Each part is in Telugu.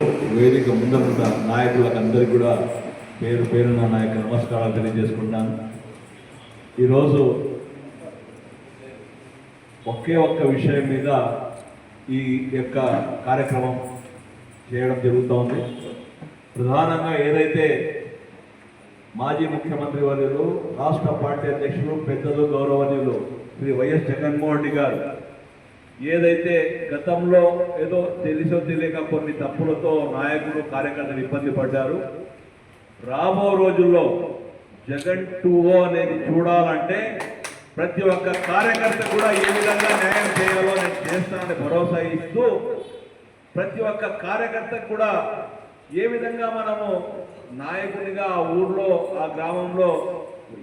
వేదిక ముందరున్న నాయకులకు అందరికీ కూడా పేరు పేరున్న నాయక నమస్కారాలు తెలియజేసుకుంటాను. ఈరోజు ఒకే ఒక్క విషయం మీద ఈ యొక్క కార్యక్రమం చేయడం జరుగుతోంది. ప్రధానంగా ఏదైతే మాజీ ముఖ్యమంత్రి వర్యులు రాష్ట్ర పార్టీ అధ్యక్షులు పెద్దలు గౌరవనీయులు శ్రీ వైఎస్ జగన్మోహన్ రెడ్డి గారు ఏదైతే గతంలో ఏదో తెలిసో తెలియక కొన్ని తప్పులతో నాయకులు కార్యకర్తలు ఇబ్బంది పడ్డారు. రాబో రోజుల్లో జగన్ టూవో అనేది చూడాలంటే ప్రతి ఒక్క కార్యకర్త కూడా ఏ విధంగా న్యాయం చేయాలో నేను చేస్తానని భరోసా ఇస్తూ ప్రతి ఒక్క కార్యకర్తకు కూడా ఏ విధంగా మనము నాయకునిగా ఆ ఊర్లో ఆ గ్రామంలో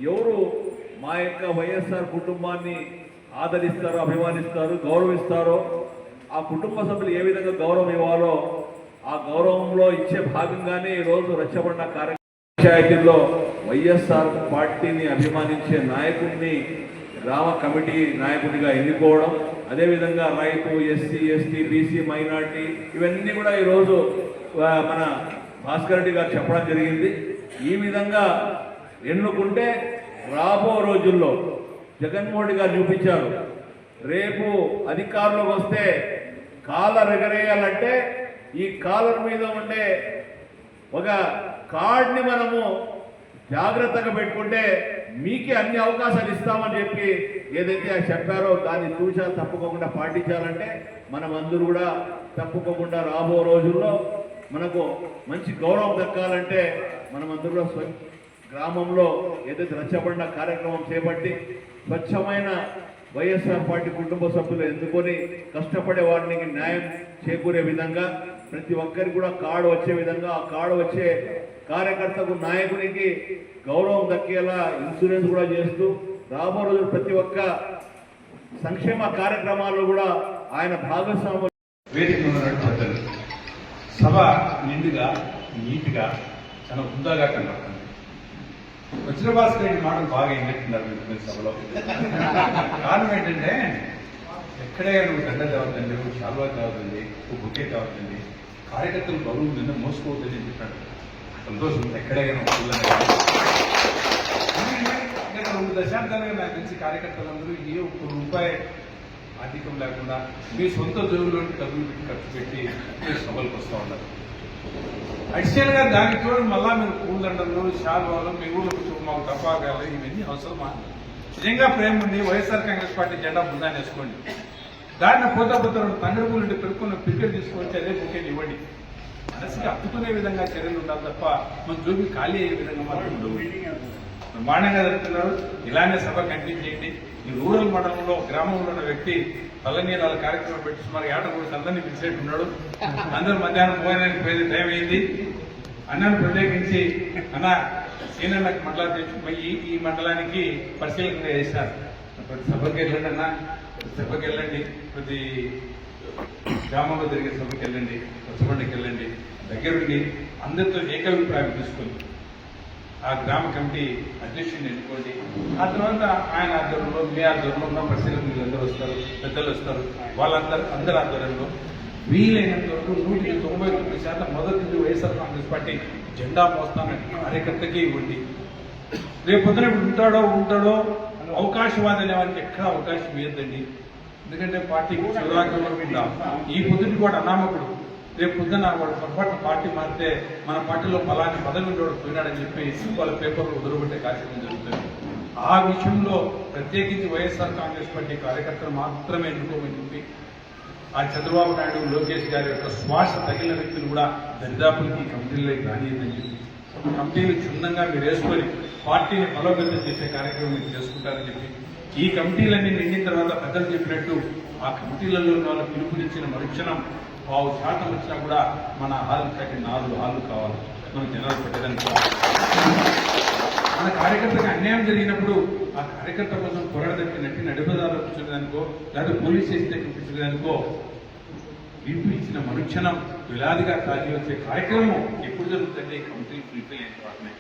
ఎవరు మా యొక్క వైఎస్ఆర్ కుటుంబాన్ని ఆదరిస్తారో అభిమానిస్తారో గౌరవిస్తారో ఆ కుటుంబ సభ్యులు ఏ విధంగా గౌరవం ఇవ్వాలో ఆ గౌరవంలో ఇచ్చే భాగంగానే ఈరోజు రచ్చబండ కార్య పంచాయతీల్లో వైఎస్ఆర్ పార్టీని అభిమానించే నాయకుడిని గ్రామ కమిటీ నాయకుడిగా ఎన్నుకోవడం అదేవిధంగా రైతు ఎస్సీ ఎస్టీ బీసీ మైనార్టీ ఇవన్నీ కూడా ఈరోజు మన భాస్కర్ రెడ్డి గారు చెప్పడం జరిగింది. ఈ విధంగా ఎన్నుకుంటే రాబో రోజుల్లో జగన్మోహన్ రెడ్డి గారు చూపించారు. రేపు అధికారంలోకి వస్తే కాలర్ ఎగరేయాలంటే ఈ కాలర్ మీద ఉండే ఒక కార్డ్ని మనము జాగ్రత్తగా పెట్టుకుంటే మీకే అన్ని అవకాశాలు ఇస్తామని చెప్పి ఏదైతే చెప్పారో దాన్ని చూసా తప్పుకోకుండా పాటించాలంటే మనం అందరూ కూడా తప్పుకోకుండా రాబో రోజుల్లో మనకు మంచి గౌరవం దక్కాలంటే మనం అందరూ కూడా గ్రామంలో ఏదైతే రచ్చబడిన కార్యక్రమం చేపట్టి స్వచ్ఛమైన వైఎస్ఆర్ పార్టీ కుటుంబ సభ్యులు ఎన్నుకొని కష్టపడే వారిని న్యాయం చేకూరే విధంగా ప్రతి ఒక్కరికి కూడా కార్డు వచ్చే విధంగా ఆ కార్డు వచ్చే కార్యకర్తకు నాయకునికి గౌరవం దక్కేలా ఇన్సూరెన్స్ కూడా చేస్తూ రాబో రోజు ప్రతి ఒక్క సంక్షేమ కార్యక్రమాల్లో కూడా ఆయన భాగస్వాములు. వేదిక సభ నిండుగా నీట్గా చాలా హుందాగా కనబడుతుంది. వచ్చిన భాస్కర్ రెడ్డి మాటలు బాగా ఎన్నట్టున్నారు మీరు సభలో. కారణం ఏంటంటే ఎక్కడే నువ్వు దండ కావద్దండి నువ్వు షాల్వా కావద్దండి ఒక బుకే కావద్దండి కార్యకర్తలు బరువు నిన్న మోసుకోవద్దని చెప్పాడు సంతోషం ఎక్కడైనా గత రెండు దశాబ్దాలుగా నాకు తెలిసి కార్యకర్తలందరూ ఏ ఒక్క రూపాయి ఆర్థికం లేకుండా మీ సొంత జోబులోకి డబ్బులు పెట్టి ఖర్చు పెట్టి సభలకు వస్తూ ఉన్నారు. అడిషనల్గా దానికి తోడు మళ్ళా మీరు పూలండలు శాల్వాలు మీ ఊళ్ళో మాకు తపాకాలు ఇవన్నీ అవసరమా? నిజంగా ప్రేమ ఉండి వైఎస్ఆర్ కాంగ్రెస్ పార్టీ జెండా బృందాన్ని వేసుకోండి. దాన్ని పోతా పోతా రెండు తండ్రి నుండి పెరుక్కున్న పిక్కలు తీసుకొచ్చి అదే బుకేలు ఇవ్వండి. మనసుకి అప్పుకునే విధంగా చర్యలు ఉండాలి తప్ప మన జోబి ఖాళీ అయ్యే విధంగా మాత్రం బ్రహ్మాండంగా జరుగుతున్నారు ఇలానే సభ కంటిన్యూ చేయండి. ఈ రూరల్ మండలంలో గ్రామంలో ఉన్న వ్యక్తి పల్లనీళ్ళ కార్యక్రమం పెట్టి సుమారు ఏట కూడా అందరినీ పిలిచేట్టు ఉన్నాడు. అందరూ మధ్యాహ్నం పోయడానికి పోయేది టైం అయింది. అన్నను ప్రత్యేకించి అన్న సీనన్నకు మండలా తెచ్చి ఈ ఈ మండలానికి పరిశీలన చేశారు. ప్రతి సభకి వెళ్ళండి అన్న ప్రతి సభకి వెళ్ళండి. ప్రతి గ్రామంలో జరిగే సభకి వెళ్ళండి రచ్చబండకి వెళ్ళండి. దగ్గరుండి అందరితో ఏకాభిప్రాయం తీసుకొని ఆ గ్రామ కమిటీ అధ్యక్షుడిని ఎన్నుకోండి. ఆ తర్వాత ఆయన ఆధ్వర్యంలో మీ ఆధ్వర్యంలో ఉన్న పరిశీలకులు వస్తారు పెద్దలు వస్తారు. వాళ్ళందరూ అందరి ఆధ్వర్యంలో వీలైనంత వరకు నూటికి తొంభై తొమ్మిది శాతం మొదటి నుంచి వైఎస్ఆర్ కాంగ్రెస్ పార్టీ జెండా మోస్తానని కార్యకర్తకి ఇవ్వండి. రేపు పొద్దున ఉంటాడో ఉంటాడో అవకాశవాది అనే వారికి ఎక్కడ అవకాశం ఇవ్వద్దండి. ఎందుకంటే పార్టీకి సుధాకర్ ఈ పొద్దుటి కూడా అనామకుడు. రేపు పొద్దున వాడు పొరపాటు పార్టీ మారితే మన పార్టీలో ఫలాని పదవి ఉండేవాడు పోయినాడని చెప్పి వాళ్ళ పేపర్లు వదిలిపెట్టే కార్యక్రమం జరుగుతుంది. ఆ విషయంలో ప్రత్యేకించి వైఎస్ఆర్ కాంగ్రెస్ పార్టీ కార్యకర్తలు మాత్రమే ఎన్నుకోమని చెప్పి ఆ చంద్రబాబు నాయుడు లోకేష్ గారి యొక్క శ్వాస తగిలిన వ్యక్తులు కూడా దరిదాపులకి కమిటీలోకి రానియదని చెప్పి కమిటీని క్షుణ్ణంగా మీరు వేసుకొని పార్టీని బలోపేతం చేసే కార్యక్రమం మీరు చేసుకుంటారని చెప్పి ఈ కమిటీలన్నీ నిండిన తర్వాత పెద్దలు చెప్పినట్టు ఆ కమిటీలలో ఉన్న పిలుపునిచ్చిన మరుక్షణం పావు శాతం వచ్చినా కూడా మన హాల్ కట్టి నాలుగు హాలు కావాలి. మనం జనాలు పెట్టడానికి మన కార్యకర్తకి అన్యాయం జరిగినప్పుడు ఆ కార్యకర్త కోసం పోరాడదక్కి నటి నడిపదాలు కూర్చునేదానికో లేదా పోలీస్ స్టేషన్ దగ్గర కూర్చునేదానికో తీర్పు ఇచ్చిన మరుక్షణం వేలాదిగా కాల్చి వచ్చే కార్యక్రమం ఎప్పుడు జరుగుతుందంటే ఈ కమిటీ ఫుల్ఫిల్ అయిన వాటినే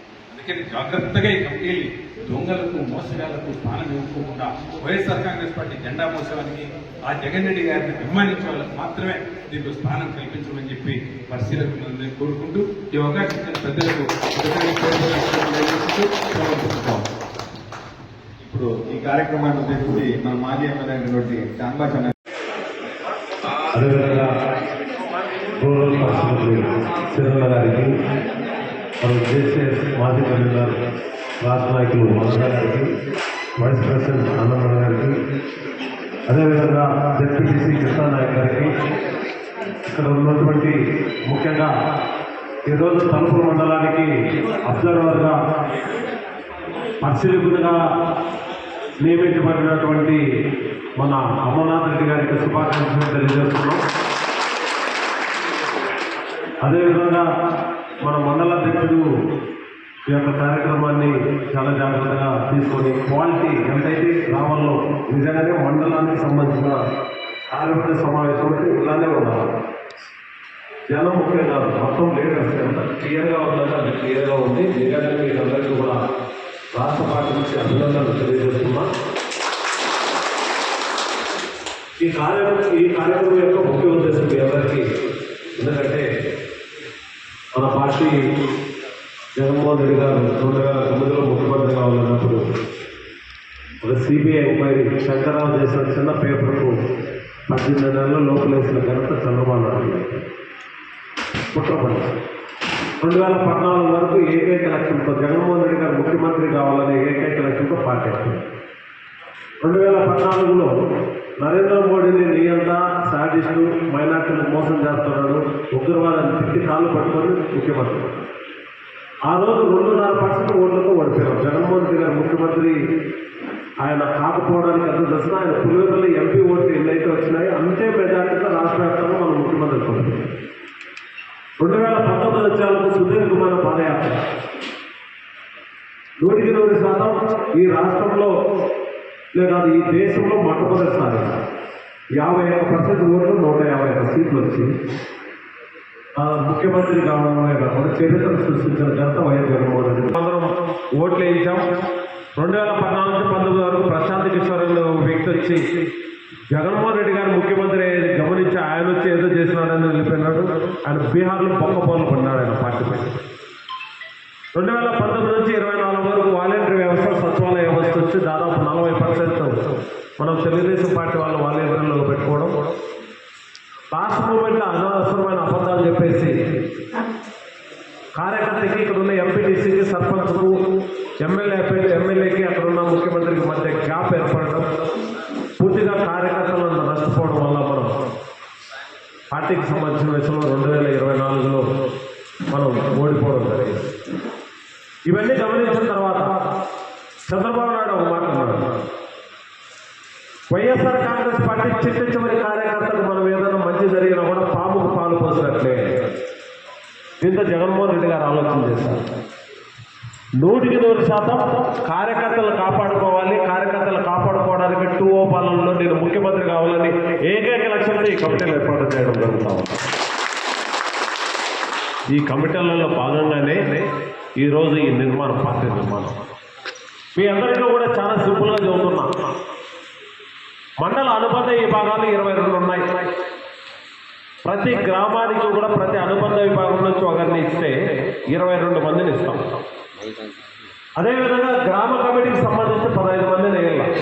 అందుకని జాగ్రత్తగా ఈ కమిటీలు దొంగలకు మోసగాళ్ళకు స్థానం ఇవ్వకుండా వైఎస్ఆర్ కాంగ్రెస్ పార్టీ జెండా మోసడానికి ఆ జగన్ రెడ్డి గారిని అభిమానించే వాళ్ళకి మాత్రమే దీనికి స్థానం కల్పించమని చెప్పి పరిశీలకులందరినీ కోరుకుంటూ ఈ అవకాశం ఇచ్చిన పెద్దలకు ఇప్పుడు ఈ కార్యక్రమాన్ని ఉద్దేశించి మన మాజీ ఎమ్మెల్యే అయినటువంటి చాంబాష్ అదేవిధంగా రూరల్ పరిస్థితులు గారికి మరియు జేసీఎస్ మాజీ కన్వీనర్ రాష్ట్ర నాయకులు మధుర గారికి వైస్ ప్రెసిడెంట్ అన్నమణ గారికి అదేవిధంగా జెడ్పీటీసీ కృష్ణా నాయక్ గారికి ఇక్కడ ఉన్నటువంటి ముఖ్యంగా ఈరోజు తలుపు మండలానికి అబ్జర్వర్గా పరిశీలకుడిగా నియమించబడినటువంటి మన అమర్నాథ్ రెడ్డి గారికి శుభాకాంక్షలు తెలియజేస్తున్నాం. అదేవిధంగా మన మండల అధ్యక్షుడు ఈ యొక్క కార్యక్రమాన్ని చాలా జాగ్రత్తగా తీసుకొని క్వాలిటీ ఎంతైతే రావాలో నిజంగానే మండలానికి సంబంధించిన కార్యవర్గ సమావేశం అంటే ఇలానే ఉండాలి. జనం ముఖ్యం కాదు మొత్తం లీడర్స్ ఎంత క్లియర్గా ఉందంటే అది క్లియర్గా ఉంది. నిజంగా మీరందరికీ కూడా రాష్ట్ర పార్టీ నుంచి అభినందనలు తెలియజేస్తున్నా. ఈ కార్యక్రమం ఈ కార్యక్రమం యొక్క ముఖ్య ఉద్దేశం మీ అందరికీ ఎందుకంటే మన పార్టీ జగన్మోహన్ రెడ్డి గారు రెండు వేల తొమ్మిదిలో ముఖ్యమంత్రి కావాలన్నప్పుడు ఒక సిబిఐ ఎంక్వైరీ శంకరరావు చేసిన చిన్న పేపర్కు పద్దెనిమిది నెలల లోపలేసిన ఘనత చంద్రబాబు నాయుడు కుట్రపడి రెండు వేల పద్నాలుగు వరకు ఏకైక లక్ష్యంతో జగన్మోహన్ రెడ్డి గారు ముఖ్యమంత్రి కావాలనే ఏకైక లక్ష్యంతో పార్టీ రెండు వేల పద్నాలుగులో నరేంద్ర మోడీని నియంత సాడిస్టు మైనార్టీలకు మోసం చేస్తున్నాడు ఉగ్రవాదాన్ని తిట్టి కాళ్ళు పట్టుకొని ముఖ్యమంత్రి. ఆ రోజు రెండున్నర పర్సెంట్ ఓట్లతో ఓడిపోయారు. జగన్మోహన్ రెడ్డి గారు ముఖ్యమంత్రి. ఆయన కాకపోవడానికి అంత దశన ఆయన పులివెల్లి ఎంపీ ఓట్లు ఎన్నైతే వచ్చినాయో అంతే మెజార్టీతో రాష్ట్ర వ్యాప్తంగా మనం ముఖ్యమంత్రి పొందాం రెండు వేల పంతొమ్మిది వచ్చేందుకు సుదీర్ఘమైన పాదయాత్ర. నూటికి నూరు శాతం ఈ రాష్ట్రంలో లేదా ఈ దేశంలో మొట్టమొదటిసారి యాభై ఒక్క పర్సెంట్ ఓట్లు నూట యాభై ఒక్క సీట్లు వచ్చి ఆ, ముఖ్యమంత్రి కావడమే కాకుండా చరిత్ర సృష్టించిన ఘనత వైఎస్ జగన్మోహన్ రెడ్డి. అందరం ఓట్లు వేయించాం. రెండు వేల పద్నాలుగు నుంచి పంతొమ్మిది వరకు ప్రశాంత్ కిషోర్ వ్యక్తి వచ్చి జగన్మోహన్ రెడ్డి గారు ముఖ్యమంత్రి గమనించి ఆయన వచ్చి ఏదో చేసినాడని వెళ్ళిపోయినాడు. ఆయన బీహార్లో పక్క పనులు పడినాడు ఆయన పార్టీపై రెండు వేల పంతొమ్మిది నుంచి ఇరవై నాలుగు వరకు వాలంటీర్ వ్యవస్థ సచివాలయ వ్యవస్థ వచ్చి దాదాపు నలభై పర్సెంట్ మనం తెలుగుదేశం పార్టీ వాళ్ళు వాలంటీర్లో పెట్టుకోవడం. రాష్ట్ర మూమెంట్లో అనవసరమైన అబద్ధాలు చెప్పేసి కార్యకర్తకి ఇక్కడ ఉన్న ఎంపీటీసీకి సర్పంచ్కు ఎమ్మెల్యే ఎమ్మెల్యేకి అక్కడ ఉన్న ముఖ్యమంత్రికి మధ్య గ్యాప్ ఏర్పడడం పూర్తిగా కార్యకర్తలను నష్టపోవడం వల్ల మనం పార్టీకి సంబంధించిన విషయంలో రెండు వేల ఇరవై నాలుగులో మనం ఓడిపోవడం జరిగింది ఇవన్నీ గమనించిన తర్వాత చంద్రబాబు నాయుడు ఒక మాట అన్నాడు. వైఎస్ఆర్ కాంగ్రెస్ పార్టీ చిట్ట చివరి కార్యకర్తకు మనం ఏదైనా మంచి జరిగినా కూడా పాముకు పాలు పోసినట్లే. దీంతో జగన్మోహన్ రెడ్డి గారు ఆలోచన చేశారు. నూటికి నూరు శాతం కార్యకర్తలు కాపాడుకోవాలి. కార్యకర్తలు కాపాడుకోవడానికి టూ ఓ పాలనలో నేను ముఖ్యమంత్రి కావాలని ఏకైక లక్ష్యంలో ఈ కమిటీలు ఏర్పాటు చేయడం జరుగుతా ఈ కమిటీలలో భాగంగానే ఈరోజు ఈ నిర్మాణం పార్టీ నిర్మాణం. మీ అందరికీ కూడా చాలా సింపుల్గా చెబుతున్నా. మండల అనుబంధ విభాగాలు ఇరవై రెండు ఉన్నాయి. ప్రతి గ్రామానికి కూడా ప్రతి అనుబంధ విభాగం నుంచి ఒకరిని ఇస్తే ఇరవై రెండు మందిని ఇస్తాం. అదేవిధంగా గ్రామ కమిటీకి సంబంధించి పదహైదు మందిని వేయాలి.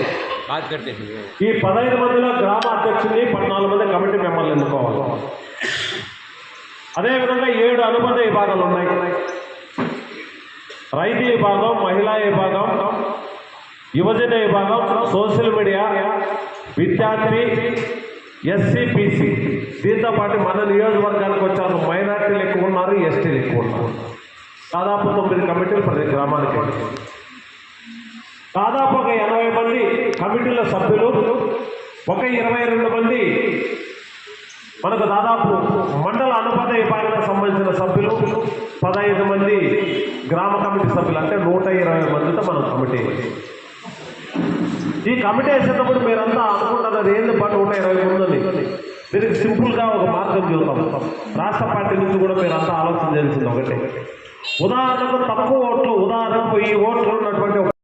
ఈ పదహైదు మందిలో గ్రామ అధ్యక్షుడిని పద్నాలుగు మంది కమిటీ మెంబర్లు ఎన్నుకోవాలి. అదేవిధంగా ఏడు అనుబంధ విభాగాలు ఉన్నాయి. రైతు విభాగం మహిళా విభాగం యువజన విభాగం సోషల్ మీడియా విద్యార్థి ఎస్సీపీసీ. దీంతో పాటు మన నియోజకవర్గానికి వచ్చారు మైనార్టీలు ఎక్కువ ఉన్నారు ఎస్టీలు ఎక్కువ ఉన్నారు. దాదాపు తొమ్మిది కమిటీలు ప్రతి గ్రామానికి దాదాపు ఒక ఎనభై మంది కమిటీల సభ్యులు ఒక ఇరవై రెండు మంది మనకు దాదాపు మండల అనుబంధ పాలన సంబంధించిన సభ్యులు పదహైదు మంది గ్రామ కమిటీ సభ్యులు అంటే నూట ఇరవై మందితో మనం కమిటీ. ఈ కమిటీ వేసేటప్పుడు మీరంతా అనుకుంటారు అది ఏంది పాటు నూట ఇరవై మంది దీనికి సింపుల్గా ఒక మార్గం చూద్దాం. రాష్ట్ర పార్టీ నుంచి కూడా మీరు అంతా ఆలోచన చేయాల్సింది ఒకటే. ఉదాహరణకు తక్కువ ఓట్లు ఉదాహరణకు ఈ ఓట్లు ఉన్నటువంటి